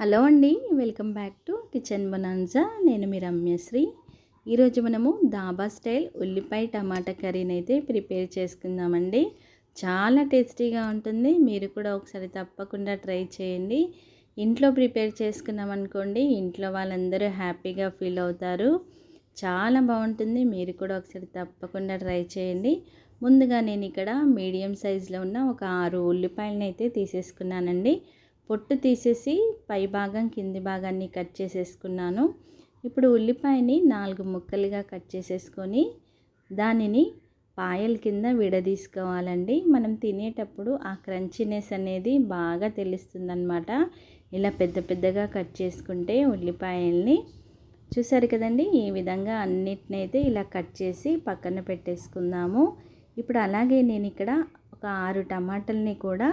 Hello అండి welcome back to Kitchen Bonanza. నేను మీ రమ్యశ్రీ. ఈరోజు మనము దాబా స్టైల్ ఉల్లిపాయ టమాటా కర్రీని అయితే ప్రిపేర్ చేసుకుందామండి. చాలా టేస్టీగా ఉంటుంది. మీరు కూడా ఒకసారి తప్పకుండా ట్రై చేయండి. ఇంట్లో ప్రిపేర్ చేసుకున్నాం అనుకోండి ఇంట్లో వాళ్ళందరూ హ్యాపీగా ఫీల్ అవుతారు. చాలా బాగుంటుంది. మీరు కూడా ఒకసారి తప్పకుండా ట్రై చేయండి. ముందుగా నేను ఇక్కడ మీడియం సైజులో ఉన్న ఒక ఆరు ఉల్లిపాయలను అయితే తీసేసుకున్నానండి. పొట్టు తీసేసి పై భాగం కింది భాగాన్ని కట్ చేసేసుకున్నాను. ఇప్పుడు ఉల్లిపాయని నాలుగు ముక్కలుగా కట్ చేసేసుకొని దానిని పాయల కింద విడదీసుకోవాలండి. మనం తినేటప్పుడు ఆ క్రంచినెస్ అనేది బాగా తెలుస్తుందన్నమాట. ఇలా పెద్ద పెద్దగా కట్ చేసుకుంటే ఉల్లిపాయల్ని చూసారు కదండి? ఈ విధంగా అన్నిటినైతే ఇలా కట్ చేసి పక్కన పెట్టేసుకుందాము. ఇప్పుడు అలాగే నేను ఇక్కడ ఒక ఆరు టమాటాలని కూడా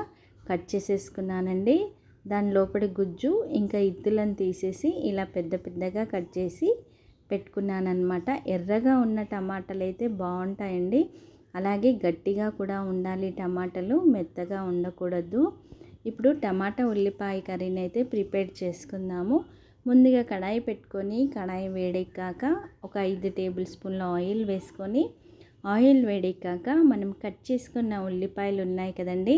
కట్ చేసేసుకున్నానండి. దాని లోపలి గుజ్జు ఇంకా ఇత్తులను తీసేసి ఇలా పెద్ద పెద్దగా కట్ చేసి పెట్టుకున్నానమాట ఎర్రగా ఉన్న టమాటాలు అయితే బాగుంటాయండి. అలాగే గట్టిగా కూడా ఉండాలి టమాటాలు మెత్తగా ఉండకూడదు. ఇప్పుడు టమాటా ఉల్లిపాయ కర్రీని అయితే ప్రిపేర్ చేసుకుందాము. ముందుగా కడాయి పెట్టుకొని కడాయి వేడెక్కాక ఒక ఐదు టేబుల్ స్పూన్ల ఆయిల్ వేసుకొని ఆయిల్ వేడెక్కాక మనం కట్ చేసుకున్న ఉల్లిపాయలు ఉన్నాయి కదండి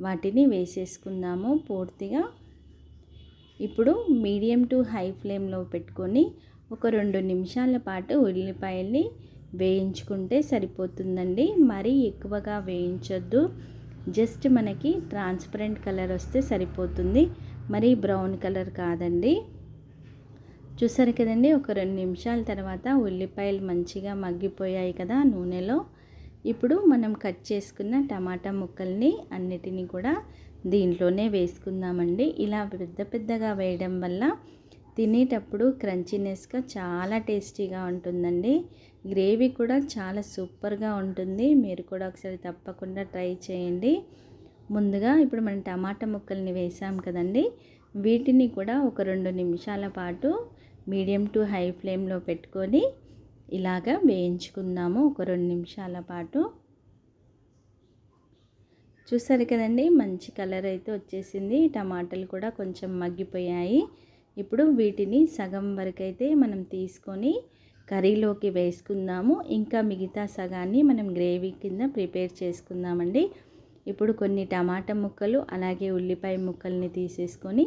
వాటిని వేసేసుకుందాము పూర్తిగా. ఇప్పుడు మీడియం టు హై ఫ్లేమ్లో పెట్టుకొని ఒక రెండు నిమిషాల పాటు ఉల్లిపాయల్ని వేయించుకుంటే సరిపోతుందండి. మరీ ఎక్కువగా వేయించొద్దు. జస్ట్ మనకి ట్రాన్స్పరెంట్ కలర్ వస్తే సరిపోతుంది. మరీ బ్రౌన్ కలర్ కాదండి. చూసారు కదండి ఒక రెండు నిమిషాల తర్వాత ఉల్లిపాయలు మంచిగా మగ్గిపోయాయి కదా నూనెలో. ఇప్పుడు మనం కట్ చేసుకున్న టమాటా ముక్కల్ని అన్నిటినీ కూడా దీంట్లోనే వేసుకుందామండి. ఇలా పెద్ద పెద్దగా వేయడం వల్ల తినేటప్పుడు క్రంచీనెస్గా చాలా టేస్టీగా ఉంటుందండి. గ్రేవీ కూడా చాలా సూపర్గా ఉంటుంది. మీరు కూడా ఒకసారి తప్పకుండా ట్రై చేయండి. ముందుగా ఇప్పుడు మనం టమాటా ముక్కల్ని వేసాం కదండి. వీటిని కూడా ఒక రెండు నిమిషాల పాటు మీడియం టు హై ఫ్లేమ్లో పెట్టుకొని ఇలాగ వేయించుకుందాము ఒక రెండు నిమిషాల పాటు. చూసారు కదండి మంచి కలర్ అయితే వచ్చేసింది. టమాటాలు కూడా కొంచెం మగ్గిపోయాయి. ఇప్పుడు వీటిని సగం వరకు అయితే మనం తీసుకొని కర్రీలోకి వేసుకుందాము. ఇంకా మిగతా సగాన్ని మనం గ్రేవీ కింద ప్రిపేర్ చేసుకుందామండి. ఇప్పుడు కొన్ని టమాటా ముక్కలు అలాగే ఉల్లిపాయ ముక్కల్ని తీసేసుకొని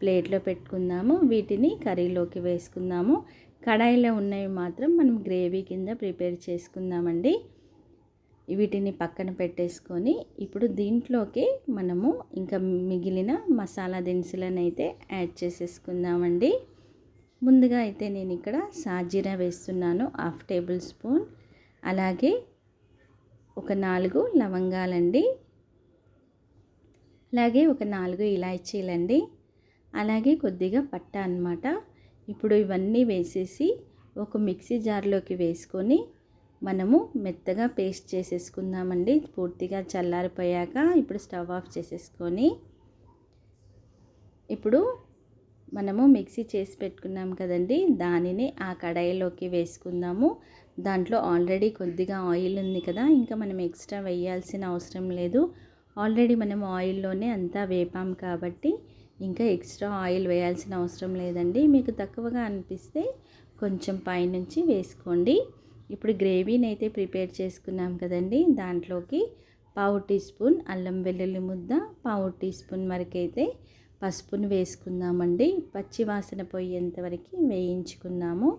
ప్లేట్లో పెట్టుకుందాము. వీటిని కర్రీలోకి వేసుకుందాము. కడాయిలో ఉన్నవి మాత్రం మనం గ్రేవీ కింద ప్రిపేర్ చేసుకుందామండి. వీటిని పక్కన పెట్టేసుకొని ఇప్పుడు దీంట్లోకి మనము ఇంకా మిగిలిన మసాలా దినుసులను అయితే యాడ్ చేసేసుకుందామండి. ముందుగా అయితే నేను ఇక్కడ సాజీరా వేస్తున్నాను హాఫ్ టేబుల్ స్పూన్. అలాగే ఒక నాలుగు లవంగాలండి. అలాగే ఒక నాలుగు ఇలాచీలండి. అలాగే కొద్దిగా పట్ట అనమాట ఇప్పుడు ఇవన్నీ వేసేసి ఒక మిక్సీ జార్లోకి వేసుకొని మనము మెత్తగా పేస్ట్ చేసేసుకుందామండి. పూర్తిగా చల్లారిపోయాక ఇప్పుడు స్టవ్ ఆఫ్ చేసేసుకొని ఇప్పుడు మనము మిక్సీ చేసి పెట్టుకున్నాం కదండి. దానిని ఆ కడాయిలోకి వేసుకుందాము. దాంట్లో ఆల్రెడీ కొద్దిగా ఆయిల్ ఉంది కదా ఇంకా మనం ఎక్స్ట్రా వేయాల్సిన అవసరం లేదు. ఆల్రెడీ మనం ఆయిల్లోనే అంతా వేపాం కాబట్టి ఇంకా ఎక్స్ట్రా ఆయిల్ వేయాల్సిన అవసరం లేదండి. మీకు తక్కువగా అనిపిస్తే కొంచెం పైనుంచి వేసుకోండి. ఇప్పుడు గ్రేవీని అయితే ప్రిపేర్ చేసుకున్నాం కదండి. దాంట్లోకి పావు టీ స్పూన్ అల్లం వెల్లుల్లి ముద్ద పావు టీ స్పూన్ వరకైతే పసుపును వేసుకుందామండి. పచ్చి వాసన పోయేంత వరకు వేయించుకున్నాము.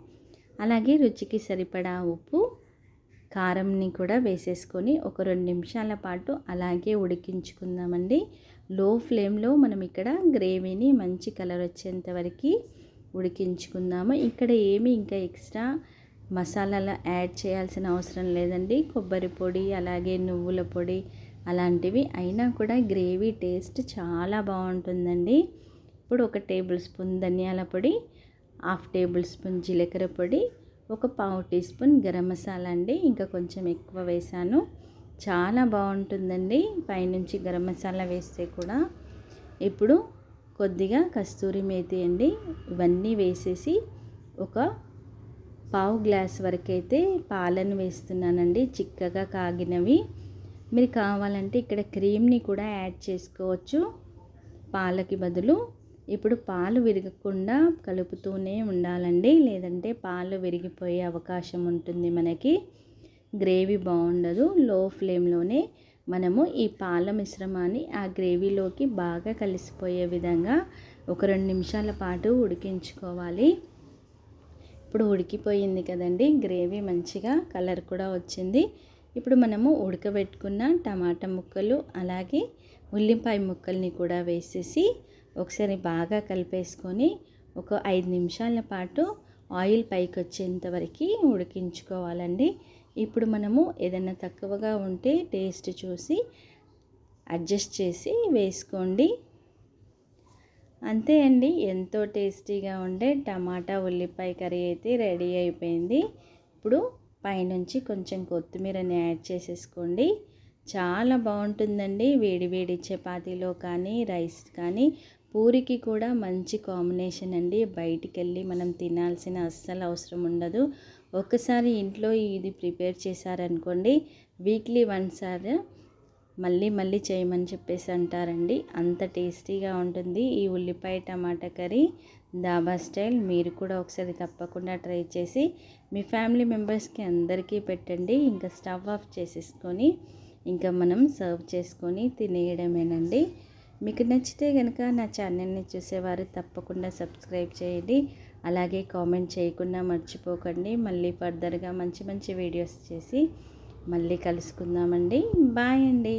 అలాగే రుచికి సరిపడా ఉప్పు కారంని కూడా వేసేసుకొని ఒక రెండు నిమిషాల పాటు అలాగే ఉడికించుకుందామండి. లో ఫ్లేమ్లో మనం ఇక్కడ గ్రేవీని మంచి కలర్ వచ్చేంత వరకు ఉడికించుకుందాము. ఇక్కడ ఏమి ఇంకా ఎక్స్ట్రా మసాలాలు యాడ్ చేయాల్సిన అవసరం లేదండి. కొబ్బరి పొడి అలాగే నువ్వుల పొడి అలాంటివి అయినా కూడా గ్రేవీ టేస్ట్ చాలా బాగుంటుందండి. ఇప్పుడు ఒక టేబుల్ స్పూన్ ధనియాల పొడి హాఫ్ టేబుల్ స్పూన్ జీలకర్ర పొడి ఒక పావు టీ స్పూన్ గరం మసాలా అండి. ఇంకా కొంచెం ఎక్కువ వేసాను. చాలా బాగుంటుందండి. పైనుంచి గరం మసాలా వేస్తే కూడా. ఇప్పుడు కొద్దిగా కస్తూరి మేతి అండి ఇవన్నీ వేసేసి ఒక పావు గ్లాస్ వరకు అయితే పాలను వేస్తున్నానండి. చిక్కగా కాగినవి. మీరు కావాలంటే ఇక్కడ క్రీమ్ని కూడా యాడ్ చేసుకోవచ్చు. పాలకి బదులు ఇప్పుడు పాలు విరగకుండా కలుపుతూనే ఉండాలండి. లేదంటే పాలు విరిగిపోయే అవకాశం ఉంటుంది మనకి. గ్రేవీ బాగుండదు. లో ఫ్లేమ్లోనే మనము ఈ పాల మిశ్రమాన్ని ఆ గ్రేవీలోకి బాగా కలిసిపోయే విధంగా ఒక రెండు నిమిషాల పాటు ఉడికించుకోవాలి. ఇప్పుడు ఉడికిపోయింది కదండి. గ్రేవీ మంచిగా కలర్ కూడా వచ్చింది. ఇప్పుడు మనము ఉడకబెట్టుకున్న టమాటా ముక్కలు అలాగే ఉల్లిపాయ ముక్కల్ని కూడా వేసేసి ఒకసారి బాగా కలిపేసుకొని ఒక ఐదు నిమిషాల పాటు ఆయిల్ పైకి వచ్చేంత వరకు ఉడికించుకోవాలండి. ఇప్పుడు మనము ఏదైనా తక్కువగా ఉంటే టేస్ట్ చూసి అడ్జస్ట్ చేసి వేసుకోండి. అంతే అండి. ఎంతో టేస్టీగా ఉండే టమాటా ఉల్లిపాయ కర్రీ అయితే రెడీ అయిపోయింది. ఇప్పుడు పైనుంచి కొంచెం కొత్తిమీరని యాడ్ చేసేసుకోండి. చాలా బాగుంటుందండి. వేడివేడి చపాతీలో కానీ రైస్ కానీ పూరికి కూడా మంచి కాంబినేషన్ అండి. బయటికి వెళ్ళి మనం తినాల్సిన అస్సలు అవసరం ఉండదు. ఒక్కసారి ఇంట్లో ఇది ప్రిపేర్ చేశారనుకోండి వీక్లీ వన్ సార్ మళ్ళీ మళ్ళీ చేయమని చెప్పేసి అంటారండి. అంత టేస్టీగా ఉంటుంది. ఈ ఉల్లిపాయ టమాటా కర్రీ దాబా స్టైల్ మీరు కూడా ఒకసారి తప్పకుండా ట్రై చేసి మీ ఫ్యామిలీ మెంబర్స్కి అందరికీ పెట్టండి. ఇంకా స్టవ్ ఆఫ్ చేసేసుకొని ఇంకా మనం సర్వ్ చేసుకొని తినేయడమేనండి. మీకు నచ్చితే కనుక నా ఛానల్ని చూసేవారు తప్పకుండా సబ్స్క్రైబ్ చేయండి. అలాగే కామెంట్ చేయకుండా మర్చిపోకండి. మళ్ళీ ఫర్దర్గా మంచి మంచి వీడియోస్ చేసి మళ్ళీ కలుసుకుందామండి. బాయ్ అండి.